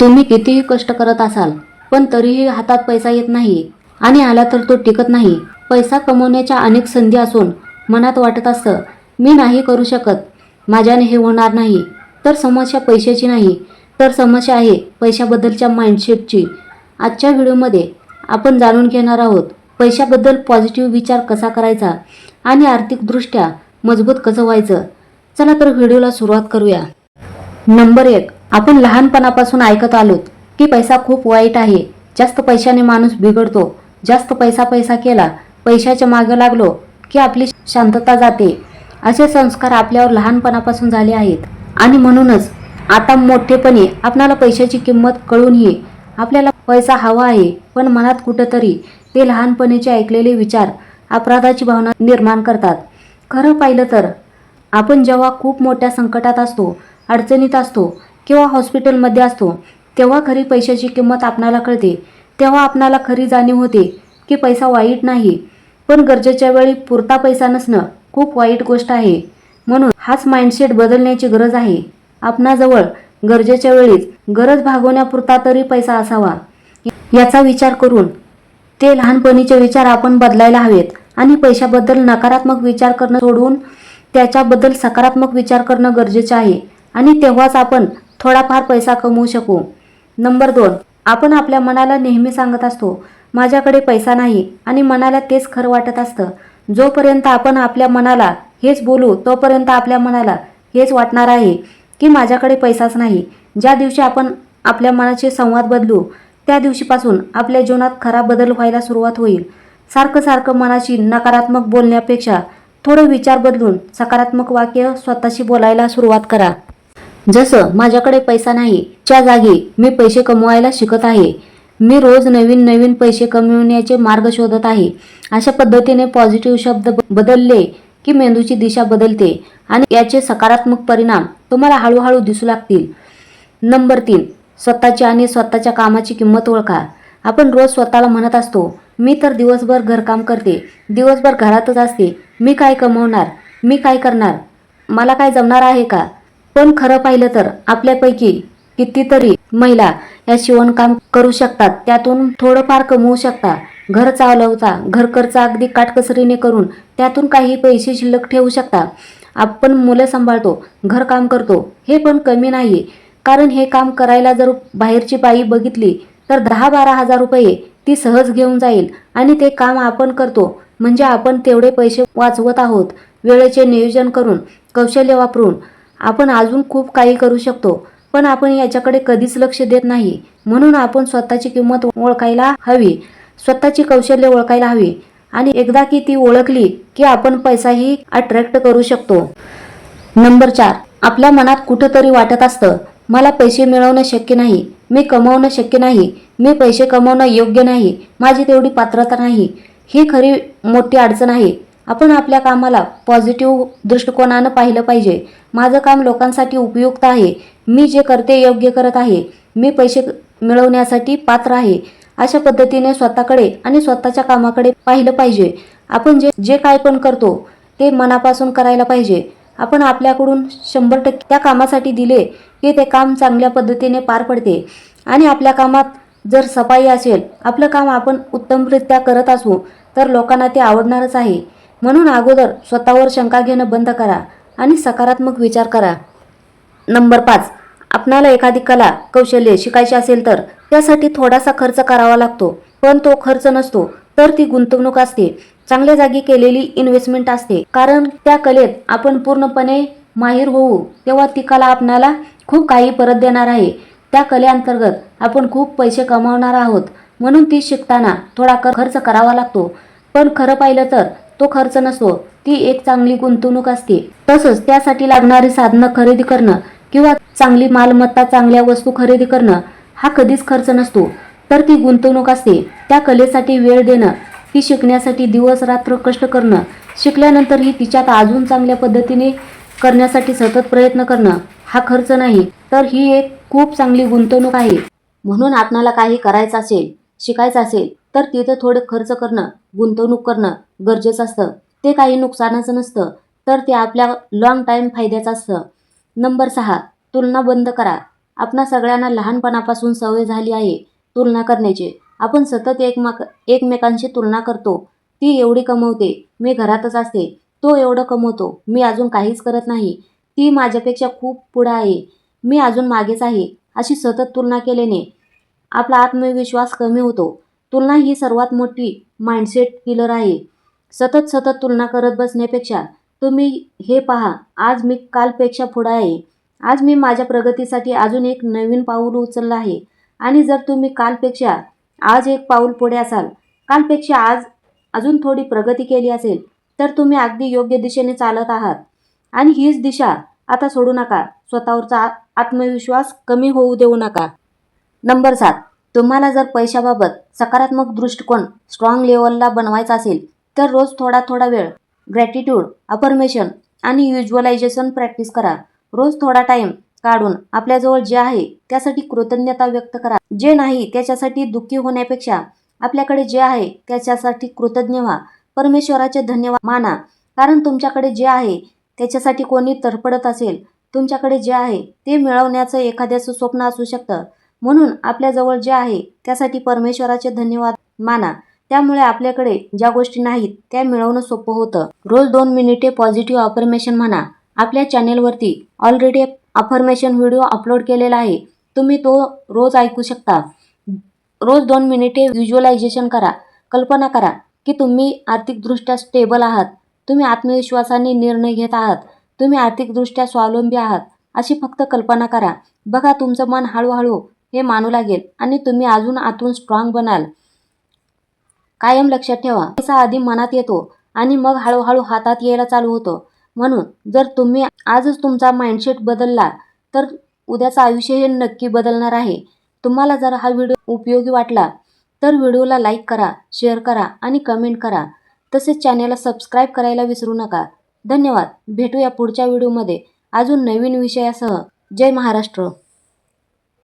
तुम्ही कितीही कष्ट करत असाल पण तरीही हातात पैसा येत नाही आणि आला तर तो टिकत नाही. पैसा कमवण्याच्या अनेक संधी असून मनात वाटत असतं मी नाही करू शकत. माझ्याने हे होणार नाही. तर समस्या पैशाची नाही. तर समस्या आहे पैशाबद्दलच्या माइंडसेटची आजच्या व्हिडिओमध्ये आपण जाणून घेणार आहोत पैशाबद्दल पॉझिटिव्ह विचार कसा करायचा आणि आर्थिकदृष्ट्या मजबूत कसं व्हायचं. चला तर व्हिडिओला सुरुवात करूया. नंबर एक आपण लहानपणापासून ऐकत आलोत की पैसा खूप वाईट आहे. जास्त पैशाने माणूस बिघडतो. जास्त पैसा पैसा केला पैशाच्या मागे लागलो की आपली शांतता जाते. असे संस्कार आपल्यावर लहानपणापासून झाले आहेत. आणि म्हणूनच आता मोठेपणी आपणाला पैशाची किंमत कळूनही आपल्याला पैसा हवा आहे पण मनात कुठंतरी ते लहानपणीचे ऐकलेले विचार अपराधाची भावना निर्माण करतात. खरं पाहिलं तर आपण जेव्हा खूप मोठ्या संकटात असतो अडचणीत असतो किंवा हॉस्पिटलमध्ये असतो तेव्हा खरी पैशाची किंमत आपणाला कळते. तेव्हा आपणाला खरी जाणीव होते की पैसा वाईट नाही. पण गरजेच्या वेळी पुरता पैसा नसणं खूप वाईट गोष्ट आहे. म्हणून हाच माइंडसेट बदलण्याची गरज आहे. आपणाजवळ गरजेच्या वेळीच गरज भागवण्यापुरता तरी पैसा असावा. याचा विचार करून ते लहानपणीचे विचार आपण बदलायला हवेत आणि पैशाबद्दल नकारात्मक विचार करणं सोडून त्याच्याबद्दल सकारात्मक विचार करणं गरजेचं आहे. आणि तेव्हाच आपण थोडाफार पैसा कमवू शकू. नंबर दोन आपण आपल्या मनाला नेहमी सांगत असतो माझ्याकडे पैसा नाही आणि मनाला तेच खरं वाटत असतं. जोपर्यंत आपण आपल्या मनाला हेच बोलू तोपर्यंत आपल्या मनाला हेच वाटणार आहे की माझ्याकडे पैसाच नाही. ज्या दिवशी आपण आपल्या मनाचे संवाद बदलू त्या दिवशीपासून आपल्या जीवनात खरा बदल व्हायला सुरुवात होईल. सारखं सारखं मनाशी नकारात्मक बोलण्यापेक्षा थोडं विचार बदलून सकारात्मक वाक्य स्वतःशी बोलायला सुरुवात करा. जसं माझ्याकडे पैसा नाही च्या जागी मी पैसे कमवायला शिकत आहे. मी रोज नवीन नवीन पैसे कमविण्याचे मार्ग शोधत आहे. अशा पद्धतीने पॉझिटिव्ह शब्द बदलले की मेंदूची दिशा बदलते आणि याचे सकारात्मक परिणाम तुम्हाला हळूहळू दिसू लागतील. नंबर तीन स्वतःची आणि स्वतःच्या कामाची किंमत ओळखा. आपण रोज स्वतःला म्हणत असतो मी तर दिवसभर घरकाम करते दिवसभर घरातच असते. मी काय कमवणार? मी काय करणार? मला काय जमणार आहे का? पण खरं पाहिलं तर आपल्यापैकी कितीतरी महिला या शिवणकाम करू शकतात. त्यातून थोडंफार कमवू शकता. घर चालवता घर खर्च अगदी काटकसरीने करून त्यातून काही पैसे शिल्लक ठेवू शकता. आपण मुलं सांभाळतो घरकाम करतो हे पण कमी नाही. कारण हे काम करायला जर बाहेरची बाई बघितली तर दहा बारा हजार रुपये ती सहज घेऊन जाईल आणि ते काम आपण करतो. म्हणजे आपण तेवढे पैसे वाचवत आहोत. वेळेचे नियोजन करून कौशल्य वापरून आपण अजून खूप काही करू शकतो पण आपण याच्याकडे कधीच लक्ष देत नाही. म्हणून आपण स्वतःची किंमत ओळखायला हवी स्वतःची कौशल्य ओळखायला हवी आणि एकदा की ती ओळखली की आपण पैसाही अट्रॅक्ट करू शकतो. नंबर चार आपल्या मनात कुठंतरी वाटत असतं मला पैसे मिळवणं शक्य नाही मी कमवणं शक्य नाही मी पैसे कमवणं योग्य नाही माझी तेवढी पात्रता नाही ही खरी मोठी अडचण आहे. आपण आपल्या कामाला पॉझिटिव्ह दृष्टिकोनानं पाहिलं पाहिजे. माझं काम लोकांसाठी उपयुक्त आहे. मी जे करते योग्य करत आहे. मी पैसे मिळवण्यासाठी पात्र आहे. अशा पद्धतीने स्वतःकडे आणि स्वतःच्या कामाकडे पाहिलं पाहिजे. आपण जे जे काय पण करतो ते मनापासून करायला पाहिजे. आपण आपल्याकडून शंभर टक्के त्या कामासाठी दिले की ते काम चांगल्या पद्धतीने पार पडते. आणि आपल्या कामात जर सफाई असेल आपलं काम आपण उत्तमरित्या करत असू तर लोकांना ते आवडणारच आहे. म्हणून अगोदर स्वतःवर शंका घेणं बंद करा आणि सकारात्मक विचार करा. नंबर पाच. आपणाला एखादी कला कौशल्य शिकायची असेल तर त्यासाठी थोडासा खर्च करावा लागतो. पण तो खर्च नसतो तर ती गुंतवणूक असते. चांगल्या जागी केलेली इन्व्हेस्टमेंट असते. कारण त्या कलेत आपण पूर्णपणे माहीर होऊ तेव्हा ती कला आपणाला खूप काही परत देणार आहे. त्या कलेअंतर्गत आपण खूप पैसे कमावणार आहोत. म्हणून ती शिकताना थोडा खर्च करावा लागतो. पण खरं पाहिलं तर तो खर्च नसतो ती एक चांगली गुंतवणूक असते. तसंच त्यासाठी लागणारी साधनं खरेदी करणं किंवा चांगली मालमत्ता चांगल्या वस्तू खरेदी करणं हा कधीच खर्च नसतो. तर ती गुंतवणूक असते. त्या कलेसाठी वेळ देणं ती शिकण्यासाठी दिवस रात्र कष्ट करणं शिकल्यानंतरही तिच्यात अजून चांगल्या पद्धतीने करण्यासाठी सतत प्रयत्न करणं हा खर्च नाही. तर ही एक खूप चांगली गुंतवणूक आहे. म्हणून आपणाला काही करायचं असेल शिकायचं असेल तर तिथं थोडं खर्च करणं गुंतवणूक करणं गरजेचं असतं. ते काही नुकसानाचं नसतं तर ते आपल्या लॉंग टाईम फायद्याचं असतं. नंबर सहा तुलना बंद करा. आपणा सगळ्यांना लहानपणापासून सवय झाली आहे तुलना करण्याची. आपण सतत एकमेक एकमेकांशी तुलना करतो. ती एवढी कमवते मी घरातच असते. तो एवढं कमवतो मी अजून काहीच करत नाही. ती माझ्यापेक्षा खूप पुढं आहे. मी अजून मागेच आहे अशी सतत तुलना केल्याने आपला आत्मविश्वास कमी होतो. तुलना ही सर्वात मोठी माइंडसेट किलर आहे. सतत सतत तुलना करत बसण्यापेक्षा तुम्ही हे पहा आज मी कालपेक्षा पुढं आहे. आज मी माझ्या प्रगतीसाठी अजून एक नवीन पाऊल उचललं आहे. आणि जर तुम्ही कालपेक्षा आज एक पाऊल पुढे असाल कालपेक्षा आज अजून थोडी प्रगती केली असेल तर तुम्ही अगदी योग्य दिशेने चालत आहात. आणि हीच दिशा आता सोडू नका. स्वतःवरचा आत्मविश्वास कमी होऊ देऊ नका. नंबर सात. तुम्हाला जर पैशाबाबत सकारात्मक दृष्टिकोन स्ट्रॉंग लेवलला बनवायचा असेल तर रोज थोडा थोडा वेळ ग्रॅटिट्यूड अफर्मेशन आणि युज्युअलायझेशन प्रॅक्टिस करा. रोज थोडा टाईम काढून आपल्याजवळ जे आहे त्यासाठी कृतज्ञता व्यक्त करा. जे नाही त्याच्यासाठी दुःखी होण्यापेक्षा आपल्याकडे जे आहे त्याच्यासाठी कृतज्ञ व्हा. परमेश्वराचे धन्यवाद माना. कारण तुमच्याकडे जे आहे त्याच्यासाठी कोणी तडफडत असेल तुमच्याकडे जे आहे ते मिळवण्याचं एखाद्याचं स्वप्न असू शकतं. म्हणून आपल्याजवळ जे आहे त्यासाठी परमेश्वराचे धन्यवाद माना. त्यामुळे आपल्याकडे ज्या गोष्टी नाहीत त्या मिळवणं सोपं होतं. रोज दोन मिनिटे पॉझिटिव्ह अफर्मेशन म्हणा. आपल्या चॅनेलवरती ऑलरेडी अफर्मेशन व्हिडिओ अपलोड केलेला आहे. तुम्ही तो रोज ऐकू शकता. रोज दोन मिनिटे व्हिज्युअलायझेशन करा कल्पना करा की तुम्ही आर्थिकदृष्ट्या स्टेबल आहात. तुम्ही आत्मविश्वासाने निर्णय घेत आहात. तुम्ही आर्थिकदृष्ट्या स्वावलंबी आहात. अशी फक्त कल्पना करा. बघा तुमचं मन हळूहळू हे मानू लागेल. आणि तुम्ही अजून आतून स्ट्रॉंग बनाल. कायम लक्षात ठेवा. पैसा आधी मनात येतो आणि मग हळूहळू हातात यायला चालू होतो. म्हणून जर तुम्ही आजच तुमचा माइंडसेट बदलला तर उद्याचं आयुष्य हे नक्की बदलणार आहे. तुम्हाला जर हा व्हिडिओ उपयोगी वाटला तर व्हिडिओला लाईक करा शेअर करा आणि कमेंट करा. तसेच चॅनेलला सबस्क्राईब करायला विसरू नका. धन्यवाद. भेटूया पुढच्या व्हिडिओमध्ये. अजून नवीन विषयासह. जय महाराष्ट्र.